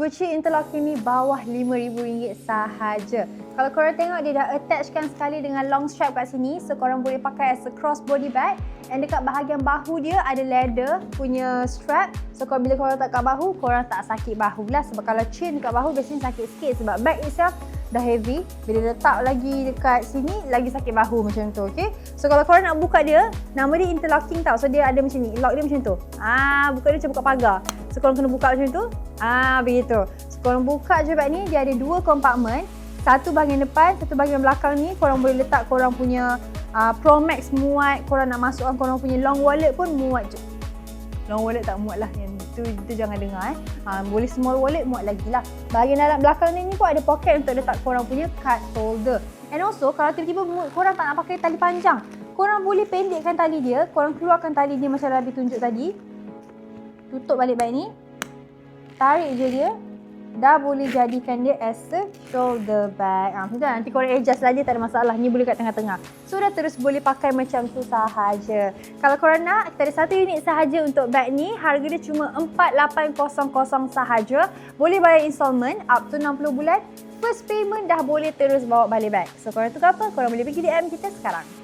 Gucci interlocking ni bawah RM5,000 sahaja. Kalau korang tengok dia dah attachkan sekali dengan long strap kat sini. So korang boleh pakai as a cross body bag. And dekat bahagian bahu dia ada leather punya strap. So kalau bila korang letak kat bahu, korang tak sakit bahu lah. Sebab kalau chain dekat bahu biasanya sakit sikit. Sebab bag itself dah heavy. Bila letak lagi dekat sini, lagi sakit bahu macam tu. Okay? So kalau korang nak buka dia, nama dia interlocking tau. So dia ada macam ni. Lock dia macam tu. Ah, buka dia macam buka pagar. So korang kena buka macam tu. Ah, begitu. So korang buka je bag ni, dia ada dua kompartmen. Satu bahagian depan, satu bahagian belakang ni korang boleh letak korang punya uh, Pro Max muat, korang nak masukkan korang punya long wallet pun muat je. Long wallet tak muat lah, yang itu, itu jangan dengar eh. Uh, boleh small wallet muat lagi lah. Bahagian dalam belakang ni, ni pun ada pocket untuk letak korang punya card holder. And also, kalau tiba-tiba korang tak nak pakai tali panjang, korang boleh pendekkan tali dia, korang keluarkan tali dia macam Rabi tunjuk tadi. Tutup balik bag ni. Tarik je dia, dah boleh jadikan dia as a shoulder bag. Ha, lah. Nanti korang adjust dia tak ada masalah. Ni boleh kat tengah-tengah. So dah terus boleh pakai macam tu sahaja. Kalau korang nak, kita ada satu unit sahaja untuk bag ni. Harga dia cuma 4800 sahaja. Boleh bayar installment up to 60 bulan. First payment dah boleh terus bawa balik bag. So korang tukar apa? Korang boleh pergi DM kita sekarang.